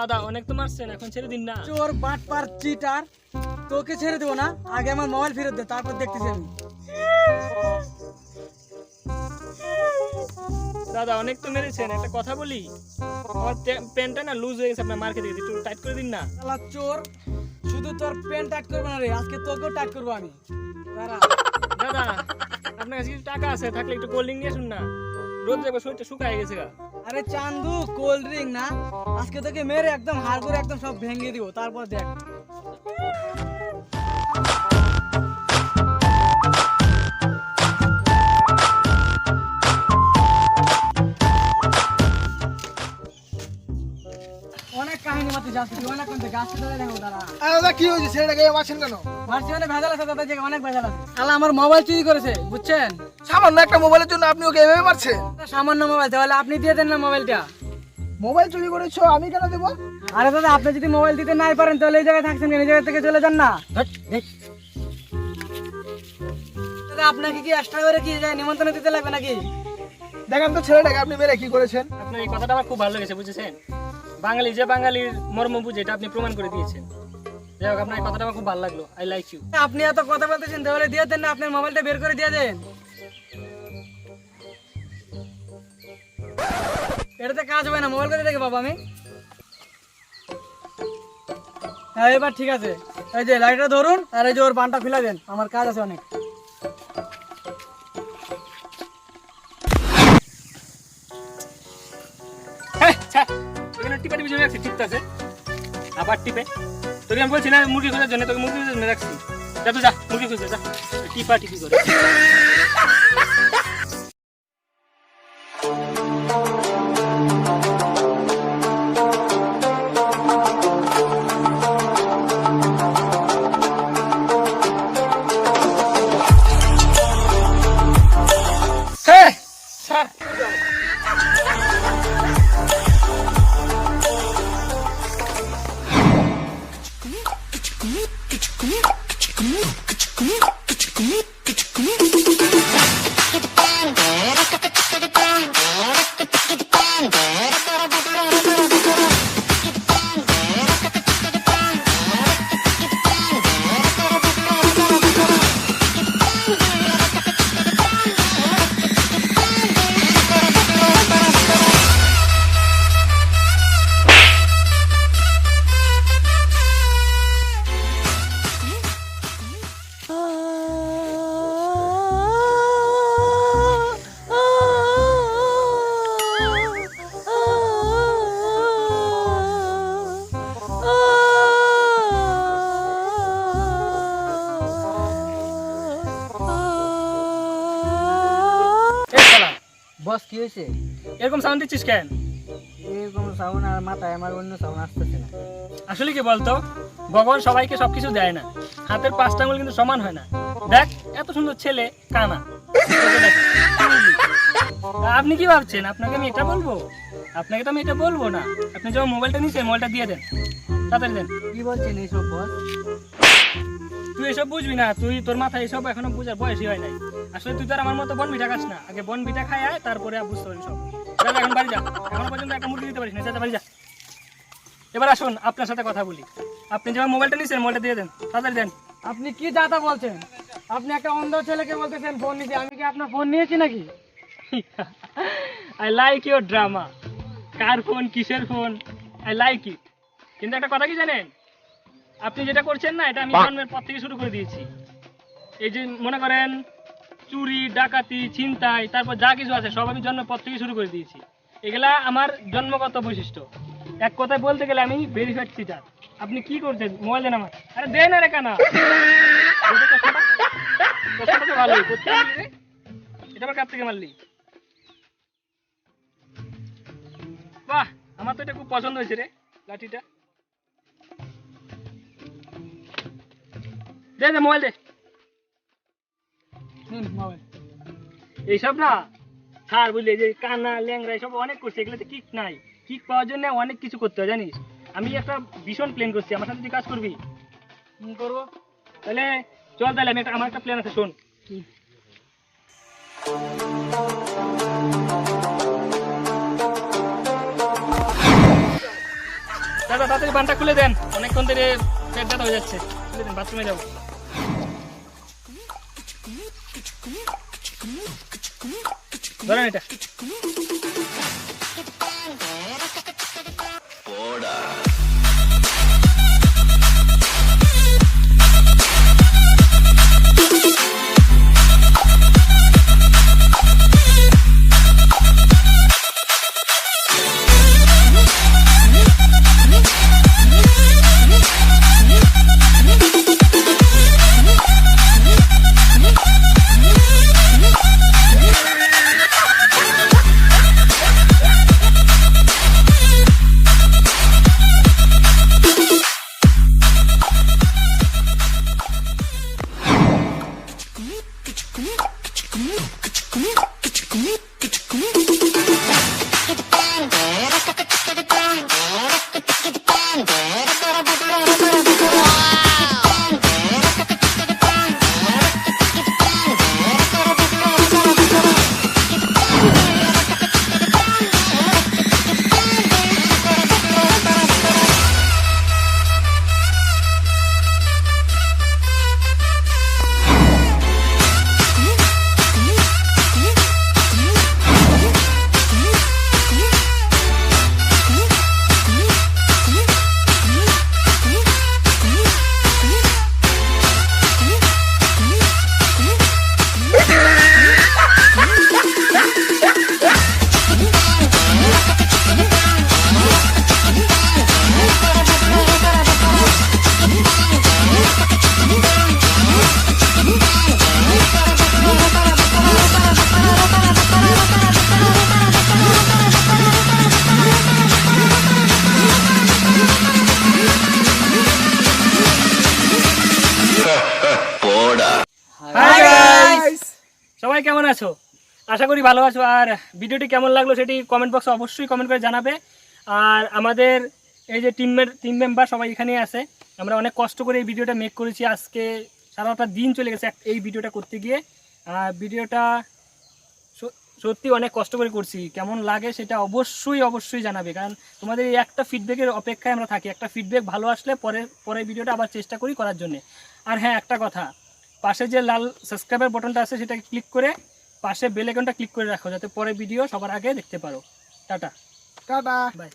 দাদা অনেক তো মারছেন এখন ছেড়ে দিন না। চোর বাট পার চিটার তোকে ছেড়ে দেবো না আগে আমার মোবাইল ফেরত দে তারপর দেখতেছি আমি। দাদা অনেক তো মেরেছেন একটা কথা বলি। আমার প্যান্টটা না লুজ হয়ে গেছে আপনার মার্কেটে গেছে একটু টাইট করে দিন না। শালা চোর শুধু তোর পেন টাইট করব না রে আজকে তোকেও টাইট করব আমি। দাদা আপনার কাছে কিছু টাকা আছে থাকলে একটু কোল্ড ড্রিঙ্ক নিয়ে আসুন না। রোদ যাবে শরীরটা শুকায় গেছে গা। আরে চান্দু কোল্ড ড্রিঙ্ক না? আজকে তোকে মেরে একদম হাড় করে একদম সব ভেঙে দিব। তারপর দেখ। অনেক কাহিনী মাত্র যাচ্ছে তুই অনেক কোনতে গাছ ধরে দেখো দাঁড়া। দাদা কি হয়েছে? ছেলেটাকে মারছেন কেন? মারছি মানে ভেজাল আছে দাদা অনেক ভেজাল আছে। শালা আমার মোবাইল চুরি করেছে বুঝছেন? সামান্য একটা মোবাইলের জন্য আপনি ওকে এভাবে মারছেন? সামান্য মোবাইল তাহলে আপনি দিয়ে দেন না মোবাইলটা মোবাইল চুরি করেছ আমি কেন দেবো? আরে দাদা আপনি যদি মোবাইল দিতে নাই পারেন তাহলে এই জায়গায় থাকছেন এই জায়গা থেকে চলে যান না। দাদা আপনাকে কি এক্সট্রা করে কি যায় নিমন্ত্রণ দিতে লাগবে নাকি? দেখেন তো ছেলেটাকে আপনি মেরে কি করেছেন? আপনার এই কথাটা আমার খুব ভালো লেগেছে বুঝেছেন? বাঙালি যে বাঙালির মর্ম বুঝে এটা আপনি প্রমাণ করে দিয়েছেন। যাই হোক আপনার এই কথাটা আমার খুব ভালো লাগল। আই লাইক ইউ আপনি এত কথা বলতেছেন তাহলে দিয়ে দেন না আপনার মোবাইলটা বের করে দিয়ে দেন। এটাতে কাজ হবে না মোবাইল করে দেখে বাবা আমি। হ্যাঁ এবার ঠিক আছে। এই যে লাইটটা ধরুন, আর এই যে ওর বানটা খুলে দেন। আমার কাজ আছে অনেক। হ্যাঁ রাখছি টিপতেছে আবার টিপে। আমি বলছি না, মুরগি খোঁজার জন্য তোকে মুরগি জন্য রাখছি। যা তো যা, মুরগি খুঁজে, যা। টিপা টিপি করে। এই বস কি হয়েছে? এরকম সাউন্ড দিচ্ছিস কেন? এরকম সাউন্ড আর মাথায় আমার অন্য সাউন্ড আসতেছে না। আসলে কি বলতো? ভগবান সবাইকে সবকিছু দেয় না। হাতের পাঁচটা আঙুল কিন্তু সমান হয় না। দেখ এত সুন্দর ছেলে কানা। আপনি কি ভাবছেন? আপনাকে আমি এটা বলব? আপনাকে তো আমি এটা বলব না। আপনি যখন মোবাইলটা নিচ্ছেন মোবাইলটা দিয়ে দেন। তাড়াতাড়ি দেন। কি বলছেন এইসব বস? তুই এসব বুঝবি না। তুই তোর মাথায় এসব এখনও বুঝার বয়সই হয় নাই। আসলে তুই তো আর আমার মতো বন খাস না। আগে বন খাই আয় তারপরে বুঝতে পারবি সব। এখন বাড়ি যা। এখনও পর্যন্ত একটা মুরগি দিতে পারিস না বাড়ি যা। এবার আসুন আপনার সাথে কথা বলি। আপনি যেমন মোবাইলটা নিচ্ছেন মোবাইলটা দিয়ে দেন তাড়াতাড়ি দেন। আপনি কি যাতা বলছেন? আপনি একটা অন্ধ ছেলেকে বলতেছেন ফোন নিতে আমি কি আপনার ফোন নিয়েছি নাকি? আই লাইক ইউর ড্রামা কার ফোন কিসের ফোন? আই লাইক ইট কিন্তু একটা কথা কি জানেন? আপনি যেটা করছেন না এটা আমি জন্মের পর থেকে শুরু করে দিয়েছি। এই যে মনে করেন চুরি, ডাকাতি, ছিনতাই, তারপর যা কিছু আছে সব আমি জন্মের পর থেকে শুরু করে দিয়েছি। এগুলা আমার জন্মগত বৈশিষ্ট্য। এক কথায় বলতে গেলে আমি ভেরিফাইড চিটার আপনি কি করছেন? মোবাইল দেন আমার আরে দেন কানা। এটা ভালোই রে। এটা আবার কার থেকে মারলি। বাহ, আমার তো এটা খুব পছন্দ হয়েছে রে, লাঠিটা। দে মোবাইল দে। এইসব না? ছাড় বুঝলি যে কানা ল্যাংরা এসব অনেক করছে এগুলোতে কিক নাই। কিক পাওয়ার জন্য অনেক কিছু করতে হয় জানিস? আমি একটা ভীষণ প্ল্যান করছি আমার সাথে তুই কাজ করবি? করব। তাহলে চল তাহলে আমি একটা আমার একটা প্ল্যান আছে শোন। দাদা তাড়াতাড়ি বানটা খুলে দেন। অনেকক্ষণ ধরে পেট ব্যথা হয়ে যাচ্ছে। খুলে দেন বাথরুমে যাব। ধরেন এটা। Çıkımı, çıkımı, çıkımı, çıkımı, çıkımı, çıkımı. সবাই কেমন আছো? আশা করি ভালো আছো। আর ভিডিওটি কেমন লাগল সেটি কমেন্ট বক্সে অবশ্যই কমেন্ট করে জানাবে। আর আমাদের এই যে টিম টিম মেম্বার সবাই এখানেই আছে। আমরা অনেক কষ্ট করে এই ভিডিওটা মেক করেছি। আজকে সারাটা দিন চলে গেছে এই ভিডিওটা করতে গিয়ে। আর ভিডিওটা সত্যি অনেক কষ্ট করে করছি। কেমন লাগে সেটা অবশ্যই অবশ্যই জানাবে। কারণ তোমাদের এই একটা ফিডব্যাকের অপেক্ষায় আমরা থাকি। একটা ফিডব্যাক ভালো আসলে পরে, পরের ভিডিওটা আবার চেষ্টা করি করার জন্য। আর হ্যাঁ একটা কথা। পাশে যে লাল সাবস্ক্রাইবের বটনটা আছে সেটাকে ক্লিক করে পাশে বেল আইকনটা ক্লিক করে রাখো যাতে পরে ভিডিও সবার আগে দেখতে পারো। টাটা। টাটা। বাই